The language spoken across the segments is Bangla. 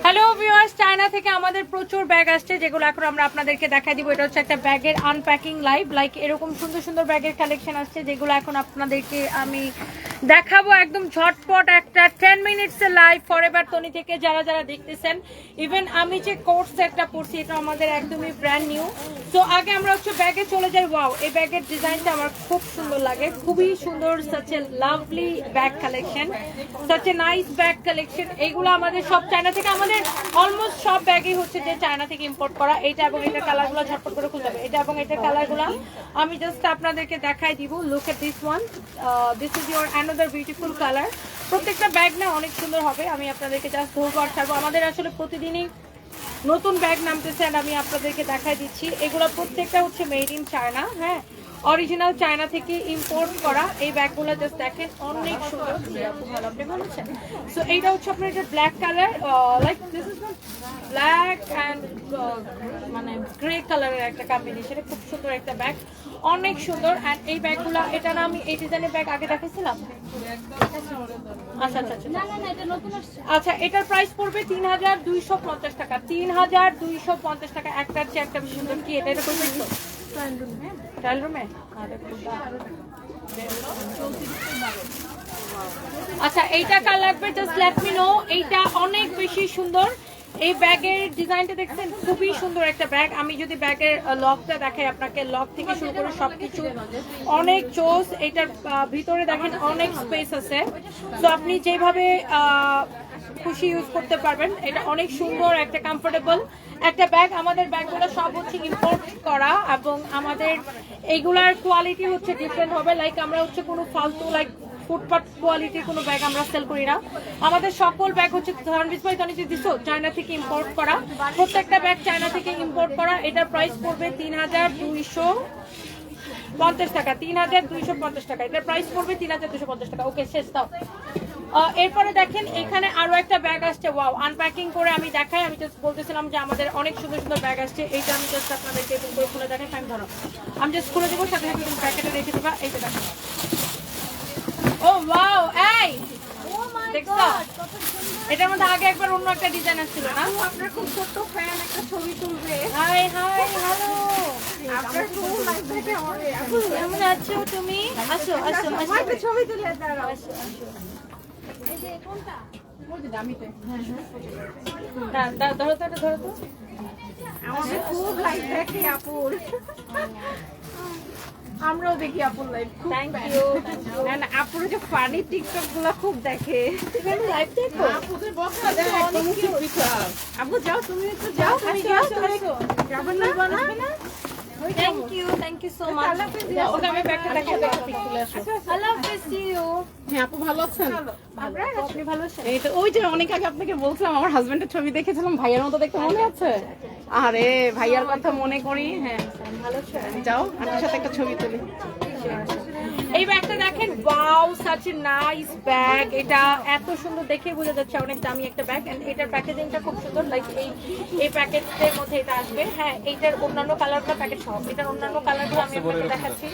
হ্যালো ভিউয়ার্স চায়না থেকে আমাদের প্রচুর ব্যাগ আসছে, যেগুলো এখন আমরা আপনাদেরকে দেখাই দিব। এটা হচ্ছে একটা ব্যাগের আনপ্যাকিং লাইভ লাইক এরকম সুন্দর সুন্দর ব্যাগের কালেকশন আসছে, যেগুলো এখন আপনাদেরকে আমি দেখাবো একদম ঝটপট একটা টেন মিনিটসের লাইভ ফরএভার তনি থেকে যারা যারা দেখতেছেন। ইভেন আমি যে কোর্স সেটটা পড়ছি, এটা আমাদের একদমই ব্র্যান্ড নিউ তো আগে আমরা হচ্ছে ব্যাগে চলে যাই। ওয়াও এই ব্যাগের ডিজাইনটা আমার খুব সুন্দর লাগে। খুবই সুন্দর such lovely bag collection such nice bag collection এইগুলো আমাদের সব চায়না থেকে আমাদের অলমোস্ট সব ব্যাগই হচ্ছে যে চায়না থেকে ইম্পোর্ট করা। এটা এবং এটার কালারগুলো ঝটপট করে খুলতে হবে। এটা এবং এটার কালারগুলো আমি জাস্ট আপনাদেরকে দেখাই দিব। Look at this one this is your another beautiful colour প্রত্যেকটা ব্যাগ না অনেক সুন্দর হবে। আমি আপনাদেরকে জাস্ট ধরবো আর ছাড়বো। আমাদের আসলে প্রতিদিনই নতুন ব্যাগ নামতেছে আর আমি আপনাদেরকে দেখাই দিচ্ছি। এগুলো প্রত্যেকটা হচ্ছে মেড ইন চায়না হ্যাঁ? অরিজিনাল চায়না থেকে ইম্পোর্ট করা এই ব্যাগগুলো জাস্ট দেখেন অনেক সুন্দর। ভালো আপনি ভালো আছেন? সো এইটা হচ্ছে আপনার এটা black colour like this is black and মানে গ্রে কালারের একটা কম্বিনেশন খুব সুন্দর একটা ব্যাগ অনেক সুন্দর। অ্যান্ড এই ব্যাগগুলো এটা না আমি এই ডিজাইনের ব্যাগ আগে দেখেছিলাম আচ্ছা আচ্ছা আচ্ছা। আচ্ছা এটার প্রাইস পড়বে তিন হাজার দুইশো পঞ্চাশ টাকা। তিন হাজার দুইশো পঞ্চাশ টাকা। একটার চেয়ে একটা সুন্দর কি এটা? এটা করবে আচ্ছা এইটা কার লাগবে? জাস্ট লেট মি নো এইটা অনেক বেশি সুন্দর। এই ব্যাগের ডিজাইনটা দেখছেন? খুবই সুন্দর একটা ব্যাগ। আমি যদি ব্যাগের লকটা দেখাই আপনাকে লক থেকে শুরু করে সবকিছু। অনেক চোস। এটার ভিতরে দেখেন অনেক স্পেস আছে। তো আপনি যেভাবে খুশি ইউজ করতে পারবেন। এটা অনেক সুন্দর, একটা কমফোর্টেবল একটা ব্যাগ আমাদের ব্যাগগুলো সব হচ্ছে ইম্পোর্ট করা এবং আমাদের এইগুলার কোয়ালিটি হচ্ছে ডিফারেন্ট হবে। লাইক আমরা হচ্ছে কোনো ফালতু লাইক ফুটপাথ কোয়ালিটির কোনো ব্যাগ আমরা সেল করি না। আমাদের সকল ব্যাগ হচ্ছে ধরনবিস ভাই তনি দিছো চায়না থেকে ইম্পোর্ট করা। প্রত্যেকটা ব্যাগ চায়না থেকে ইম্পোর্ট করা। এটার প্রাইস পড়বে তিন হাজার দুইশো পঞ্চাশ টাকা। তিন হাজার দুইশো পঞ্চাশ টাকা। এটার প্রাইস পড়বে তিন হাজার দুশো পঞ্চাশ টাকা। ওকে শেষ, দাও। এরপরে দেখেন এখানে আরও একটা ব্যাগ আসছে। ওয়াও আনপ্যাকিং করে আমি দেখাই। আমি জাস্ট বলতেছিলাম যে আমাদের অনেক সুন্দর সুন্দর ব্যাগ আসছে। এইটা আমি জাস্ট আপনাদেরকে এরকম করে খুলে দেখাই। ফাইন ধরো। আমি জাস্ট খুলে দেবো সাথে সাথে প্যাকেটে রেখে দেবা। এইটা দেখো। ও ওয়াও এই! ও দেখছ? এটার মধ্যে আগে একবার অন্য একটা ডিজাইন আসছিল না? আপনার খুব ছোট্ট ফ্যান একটা ছবি তুলবে। হাই হাই হ্যালো আপনার খুব লাগবে আমার কেমন আছো তুমি? আসো আসো আসো ছবি তুলে দাঁড়াও। এই যে কোনটা না, দা- ধরো তো এটা ধরো তো আমাকে খুব লাইক দেখে আপুর আমরাও দেখি আপুর লাইভ খুব থ্যাংক ইউ না না আপুর যে ফানি টিকটকগুলো খুব দেখে লাইভ আপু যাও তুমি একটু যাও আসো। যাবেন না? Thank you thank you so much okay আমি ব্যাগটা দেখাই দেবো পিক তুলে আসো আল্লাহ হাফেজ ইউ হ্যাঁ আপু ভালো আছেন? আমরা আপনি ভালো আছেন? এই তো ওই যে অনেক আগে আপনাকে বলছিলাম আমার হাজবেন্ডের ছবি দেখেছিলাম ভাইয়ার মতো দেখতে মনে আছে? আরে ভাইয়ার কথা মনে করি হ্যাঁ। ভালো আছেন? যাও আপনার সাথে একটা ছবি তুলি। এই ব্যাগটা দেখেন wow such a nice bag এটা এত সুন্দর দেখে বোঝা যাচ্ছে অনেক দামি একটা ব্যাগ এন্ড এটার প্যাকেজিংটা খুব সুন্দর লাইক এই এই প্যাকেটের মধ্যে এটা আসবে। হ্যাঁ এইটার অন্যান্য কালারটা প্যাকেট সহ। এটার অন্যান্য কালারগুলো আমি আপনাকে দেখাচ্ছি।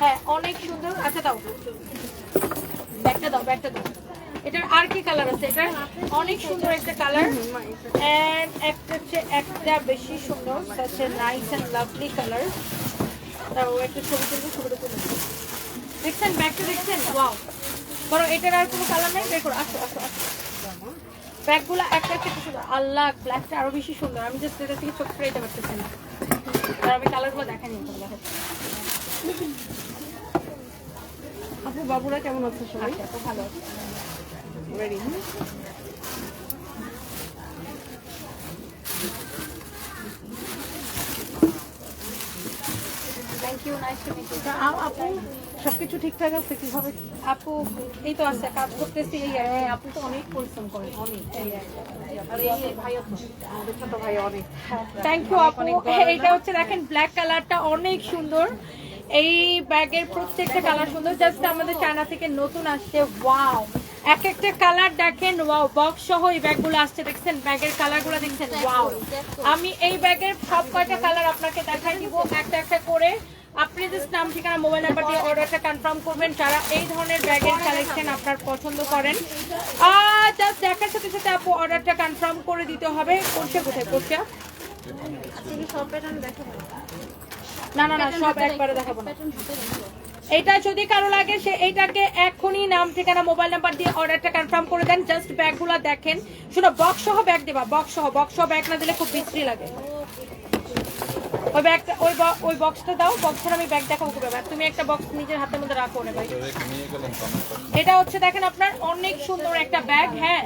হ্যাঁ অনেক সুন্দর। আচ্ছা দাও। ব্যাগটা দাও ব্যাগটা দাও। এটার আর কি কালার আছে? এটার অনেক সুন্দর একটা কালার এন্ড একটা হচ্ছে একটা বেশি সুন্দর such a nice and lovely colour তারপর একটা ছবি তুলবো ছবিটা তুলে দেবো। দেখছেন ব্যাগটা দেখছেন? ওয়াও বড় এটার আর কোনো কালার নাই? বের করো আসো আসো আসো। ব্যাগগুলো একটা একটা কিছু আল্লাহ ব্ল্যাকটা আরও বেশি সুন্দর। আমি জাস্ট এটা থেকে চোখ ফেরাইতে পারতেছি না। আর আমি কালারগুলো দেখানি আপনাকে দেখাচ্ছি আপু বাবুরা কেমন আছে সবাই? আচ্ছা খুব ভালো আছে। Ready thank you nice to meet you আপু? সবকিছু ঠিকঠাক আছে কীভাবে? আপু এই তো আছে কাজ করতেছি এই আর কি। হ্যাঁ আপু তো অনেক পরিশ্রম করেন অনেক আর এই। ভাইয়া আমাদের ছোট ভাই অনেক। থ্যাংক ইউ আপু। এইটা হচ্ছে দেখেন ব্ল্যাক কালারটা অনেক সুন্দর। এই ব্যাগের প্রত্যেকটা কালার সুন্দর জাস্ট আমাদের চায়না থেকে নতুন আসছে ওয়াও এক একটা কালার দেখেন ওয়াও বক্স সহ এই ব্যাগগুলো আসছে দেখছেন? ব্যাগের কালারগুলো দেখছেন ওয়াও আমি এই ব্যাগের সব কয়টা কালার আপনাকে দেখাই দিব একটা একটা করে। আপনি জাস্ট নাম, ঠিকানা মোবাইল নাম্বার দিয়ে অর্ডারটা কনফার্ম করবেন। যারা এই ধরনের ব্যাগের কালেকশন আপনার পছন্দ করেন আর জাস্ট দেখার সাথে সাথে আপু অর্ডারটা কনফার্ম করে দিতে হবে। কোর্সে কোথায় দেখাবো না না না, সব একবারে দেখাবো এটা যদি কারও লাগে, সে এইটাকে এখনই নাম, ঠিকানা মোবাইল নাম্বার দিয়ে অর্ডারটা কনফার্ম করে দেন। জাস্ট ব্যাগগুলো দেখেন। শুনো বক্স সহ ব্যাগ দেবা বক্স সহ বক্স সহ ব্যাগ না দিলে খুব বিশ্রী লাগে। ওই ব্যাগটা ওই ওই বক্সটা দাও বক্সের আমি ব্যাগ দেখাবো খুব এবার তুমি একটা বক্স নিজের হাতের মধ্যে রাখো না ভাই। এটা হচ্ছে দেখেন আপনার অনেক সুন্দর একটা ব্যাগ হ্যাঁ?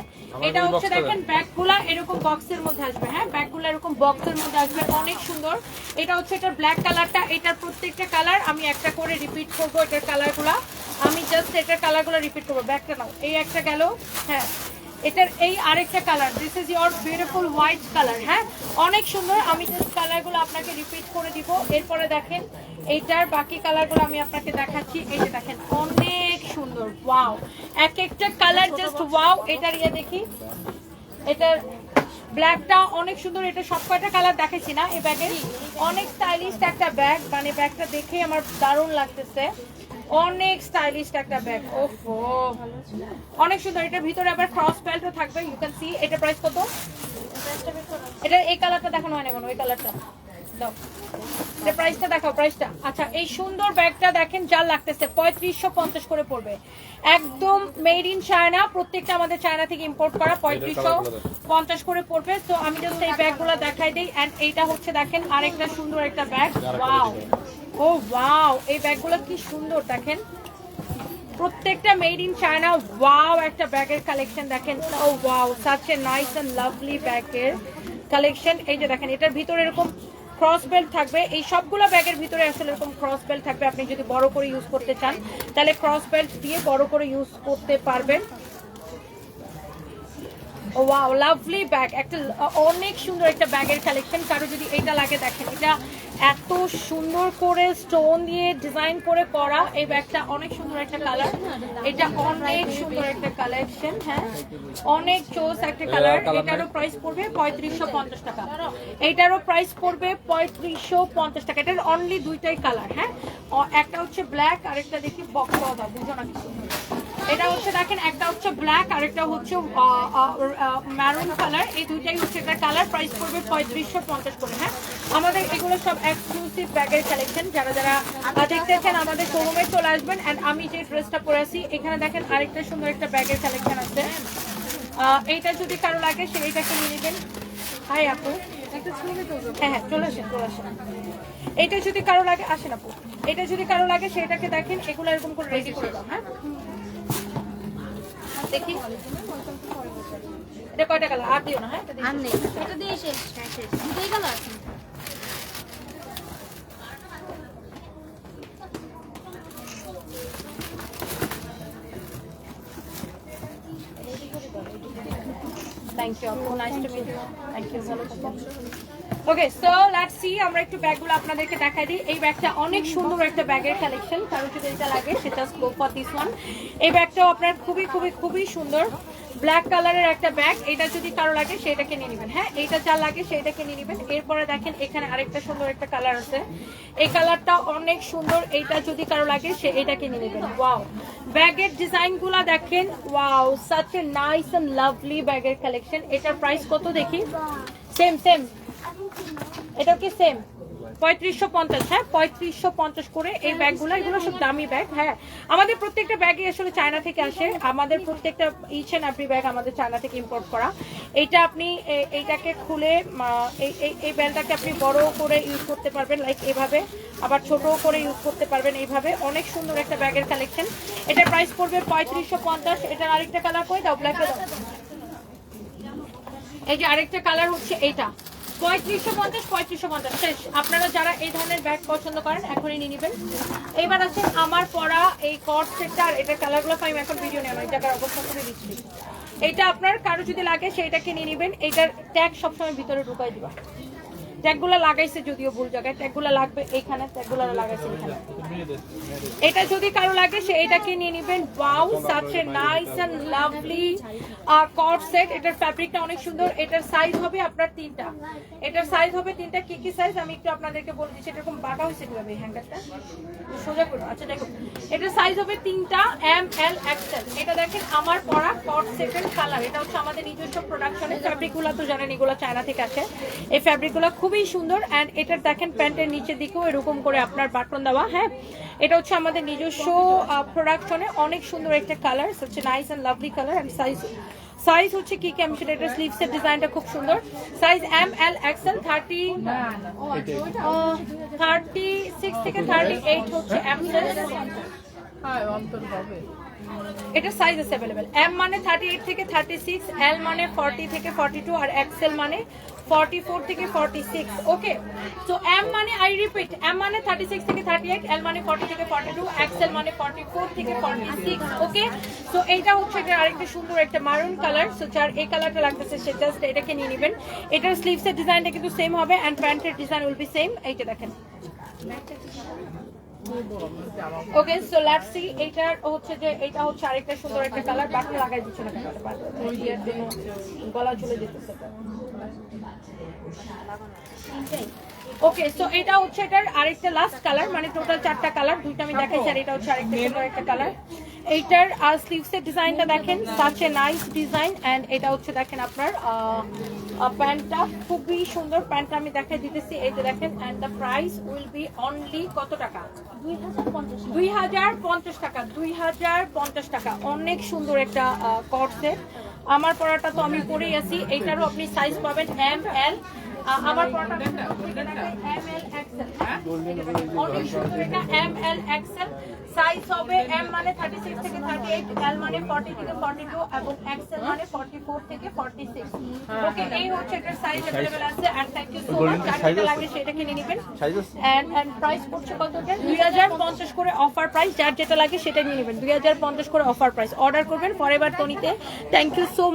এটা হচ্ছে দেখেন ব্যাগগুলা এরকম বক্সের মধ্যে আসবে হ্যাঁ? ব্যাগগুলো এরকম বক্সের মধ্যে আসবে অনেক সুন্দর। এটা হচ্ছে এটার ব্ল্যাক কালারটা এটার প্রত্যেকটা কালার আমি একটা করে রিপিট করব এটার কালারগুলা আমি জাস্ট এটার কালারগুলো রিপিট করব। ব্যাগটা নাও এই একটা গেল হ্যাঁ? এটার এই আরেকটা colour this is your beautiful white colour হ্যাঁ? অনেক সুন্দর, আমি জাস্ট কালারগুলো আপনাকে রিপিট করে দিব, এরপরে দেখেন, এইটার বাকি কালারগুলো আমি আপনাকে দেখাচ্ছি, এই যে দেখেন, অনেক সুন্দর ওয়াও এক একটা কালার জাস্ট ওয়াও এটার ইয়ে দেখি, এটার ব্ল্যাকটা অনেক সুন্দর, এটা সব কয়টা কালার দেখেছি না, এই ব্যাগের অনেক স্টাইলিশ একটা ব্যাগ মানে ব্যাগটা দেখেই আমার দারুণ লাগতেছে। অনেক স্টাইলিশ একটা ব্যাগ ওফো অনেক সুন্দর এটার ভিতরে আবার ক্রস বেল্টও থাকবে ইউ ক্যান সি এটা প্রাইস কত? এটা এই কালারটা দেখানো হয় না কোনো ওই কালারটা দাও। এটা প্রাইসটা দেখাও প্রাইসটা আচ্ছা এই সুন্দর ব্যাগটা দেখেন যা লাগতেছে পঁয়ত্রিশশো পঞ্চাশ করে পড়বে। একদম মেড ইন চায়না প্রত্যেকটা আমাদের চায়না থেকে ইম্পোর্ট করা পঁয়ত্রিশশো পঞ্চাশ করে পড়বে। তো আমি জাস্ট এই ব্যাগগুলো দেখাই দিই অ্যান্ড এইটা হচ্ছে দেখেন আরেকটা সুন্দর একটা ব্যাগ ওয়াও ও ওয়াও এই ব্যাগগুলো কি সুন্দর, দেখেন। প্রত্যেকটা মেড ইন চায়না ওয়াও একটা ব্যাগের কালেকশন দেখেন। ও wow such a nice and lovely ব্যাগের কালেকশন এই যে দেখেন, এটার ভিতরে এরকম ক্রস বেল্ট থাকবে। এই সবগুলো ব্যাগের ভিতরে আসলে এরকম ক্রস বেল্ট থাকবে। আপনি যদি বড় করে ইউজ করতে চান, তাহলে ক্রস বেল্ট দিয়ে বড় করে ইউজ করতে পারবেন। ওয়াও লাভলি ব্যাগ একটা অনেক সুন্দর একটা ব্যাগের কালেকশন কারও যদি এটা লাগে, দেখেন, এটা এত সুন্দর করে স্টোন দিয়ে ডিজাইন করে করা। এই ব্যাগটা অনেক সুন্দর একটা কালার এটা অনেক সুন্দর একটা কালেকশন হ্যাঁ। অনেক চোস একটা কালার এটারও প্রাইস পড়বে পঁয়ত্রিশশো পঞ্চাশ টাকা। এইটারও প্রাইস পড়বে পঁয়ত্রিশশো পঞ্চাশ টাকা। এটার অনলি দুইটাই কালার হ্যাঁ। একটা হচ্ছে ব্ল্যাক আর একটা দেখি বক্স দাও বুঝো না কিছু। এটা হচ্ছে দেখেন একটা হচ্ছে ব্ল্যাক আর একটা হচ্ছে ম্যারুন কালার এই দুইটাই হচ্ছে এটা কালার প্রাইস পড়বে পঁয়ত্রিশশো পঞ্চাশ করে হ্যাঁ? আমাদের এগুলো সব এক্সক্লুসিভ ব্যাগের কালেকশন যারা যারা দেখতে চান আমাদের শোরুমে চলে আসবেন। অ্যান্ড আমি যে ড্রেসটা পরে আছি এখানে দেখেন আরেকটা সুন্দর একটা ব্যাগের কালেকশন আছে। এইটা যদি কারও লাগে সে এইটাকে নিয়ে নেবেন। হাই আপু। হ্যাঁ হ্যাঁ চলে আসেন চলে আসেন। এটা যদি কারও লাগে আসেন আপু। এটা যদি কারও লাগে সেটাকে দেখেন এগুলো এরকম করে রেডি করে দাও হ্যাঁ? দেখি। এটা কয়টা কালার আর দিও না হ্যাঁ। আর নেই। এটা দিয়ে শেষ। শেষ। দুটোই কালার আছে। Nice to meet you thank you ভালো থাকবেন ওকে সো লেটস সি আমরা একটু ব্যাগগুলো আপনাদেরকে দেখাই দিই। এই ব্যাগটা অনেক সুন্দর একটা ব্যাগের কালেকশন কারণ যদি এটা লাগে সেটা গো ফর দিস ওয়ান এই ব্যাগটাও আপনার খুবই খুবই খুবই সুন্দর। ব্ল্যাক কালারের একটা ব্যাগ, এটা যদি কারও লাগে সেটাকে নিয়ে নেবেন। হ্যাঁ এইটা যা লাগে সেটাকে নিয়ে নেবেন। এরপরে দেখেন, এখানে আরেকটা সুন্দর একটা কালার আছে। এই কালারটা অনেক সুন্দর, এইটা যদি কারও লাগে সে এটাকে নিয়ে নেবেন। ওয়াও ব্যাগের ডিজাইনগুলো দেখেন wow such a nice and lovely ব্যাগের কালেকশন এটার প্রাইস কত দেখি? সেম সেম এটা কি সেম পঁয়ত্রিশশো পঞ্চাশ হ্যাঁ? পঁয়ত্রিশশো পঞ্চাশ করে এই ব্যাগগুলো, এগুলো সব দামি ব্যাগ হ্যাঁ? আমাদের প্রত্যেকটা ব্যাগই আসলে চায়না থেকে আসে। আমাদের প্রত্যেকটা ইচ অ্যান্ড এভরি ব্যাগ আমাদের চায়না থেকে ইম্পোর্ট করা। এইটা আপনি এইটাকে খুলে এই, এই- ব্যাগটাকে আপনি বড় করে ইউজ করতে পারবেন লাইক এভাবে, আবার ছোট করে ইউজ করতে পারবেন এইভাবে। অনেক সুন্দর একটা ব্যাগের কালেকশন এটা প্রাইস পড়বে পঁয়ত্রিশশো পঞ্চাশ। এটার আরেকটা কালার করে দাও ব্ল্যাকে এই যে আরেকটা কালার হচ্ছে এইটা। পঁয়ত্রিশশো পঞ্চাশ পঁয়ত্রিশশো পঞ্চাশ। শেষ। আপনারা যারা এই ধরনের ব্যাগ পছন্দ করেন, এখনই নিয়ে আমার এই আর এটার কালারগুলো এখন বিশ্রী এটা আপনার কারও যদি লাগে, সেইটাকে নিয়ে নিবেন। এটার ট্যাগ সবসময় ভিতরে ঢুকাই দিবা। ট্যাগগুলো লাগাইছে যদিও ভুল জায়গায়, ট্যাগগুলো লাগবে এইখানে, ট্যাগগুলো লাগাইছে এখানে। এটা যদি কারও লাগে, সে এটাকে নিয়ে নেবেন। Wow such a nice and lovely coat set এটার ফ্যাব্রিকটা অনেক সুন্দর। এটার সাইজ হবে আপনার তিনটা। এটার সাইজ হবে তিনটা। কি কি সাইজ আমি একটু আপনাদেরকে বলে দিচ্ছি। এরকম বাঁকা হয়েছে কীভাবে হ্যাঙ্গারটা সোজা করো। আচ্ছা দেখো। এটার সাইজ হবে তিনটা এম এল এক্সেল এটা দেখেন আমার পরা কট সেটের কালার এটা হচ্ছে আমাদের নিজস্ব প্রোডাকশনের ফ্যাব্রিকগুলো তো জানেন, এগুলো চায়না থেকে আসে। এই ফ্যাব্রিকগুলো খুবই সুন্দর অ্যান্ড এটার দেখেন প্যান্টের নিচের দিকেও এরকম করে আপনার বাটন দেওয়া হ্যাঁ? এটা হচ্ছে আমাদের নিজস্ব প্রোডাকশনে অনেক সুন্দর একটা কালার হচ্ছে nice and lovely colour and size size হচ্ছে কি কি? আমি সেটা এটা স্লিভসের ডিজাইনটা খুব সুন্দর। Size M L XL thirty thirty six থেকে থার্টি এইট হচ্ছে এম এটা সাইজ আছে অ্যাভেলেবেল এম মানে থার্টি এইট থেকে থার্টি সিক্স এল মানে ফর্টি থেকে ফর্টি টু আর এক্সেল মানে ফর্টি ফোর থেকে ফর্টি সিক্স ওকে তো এম মানে আই রিপিট এম মানে থার্টি সিক্স থেকে থার্টি এইট এল মানে ফর্টি থেকে ফর্টি টু এক্সেল মানে ফর্টি ফোর থেকে ফর্টি সিক্স ওকে তো এইটা হচ্ছে এটা আরেকটা সুন্দর একটা মারুন কালার সো যার এই কালারটা লাগতেছে, সে জাস্ট এটাকে নিয়ে নেবেন। এটার স্লিভসের ডিজাইনটা কিন্তু সেম হবে অ্যান্ড প্যান্টের ডিজাইন উইল বি সেম এইটা দেখেন। ওকে সো লেটস সি এটার হচ্ছে যে, এটা হচ্ছে আরেকটা সুন্দর একটা কালার বাটন লাগাই দিচ্ছে না কেন? বাটন গলা ঝুলে যেতেছে। ওকে সো এটা হচ্ছে এটার আরেকটা লাস্ট কালার মানে টোটাল চারটা কালার দুইটা আমি দেখাইছি, আর এটা হচ্ছে আরেকটা সুন্দর একটা কালার এইটার আর স্লিভসের ডিজাইনটা দেখেন such a nice design and এটা হচ্ছে দেখেন আপনার প্যান্টটা, খুবই সুন্দর প্যান্টটা আমি দেখাই দিতেছি। এই যে দেখেন and the price will be only কত টাকা? দুই হাজার পঞ্চাশ টাকা, দুই হাজার পঞ্চাশ টাকা। অনেক সুন্দর একটা কট সেট আমার পড়াটা তো আমি পরেই আছি। এইটারও আপনি সাইজ পাবেন এম এল আমার এম এল এক্সেল সাইজ হবে এম মানে থার্টি সিক্স থেকে থার্টি এইট এল মানে ফর্টি থেকে ফর্টি টু এবং এক্সেল মানে ফর্টি ফোর থেকে ফর্টি সিক্স ওকে এই হচ্ছে এটার সাইজ অ্যাভেলেবেল আছে and thank you so much যার যেটা লাগে সেটা কিনে নেবেন। এন্ড এন্ড প্রাইস পড়ছে কত দুই হাজার পঞ্চাশ করে অফার প্রাইস যার যেটা লাগে সেটা নিয়ে নেবেন। দুই হাজার পঞ্চাশ করে অফার প্রাইস অর্ডার করবেন ফর এভার টনিতে থ্যাংক ইউ সো মাচ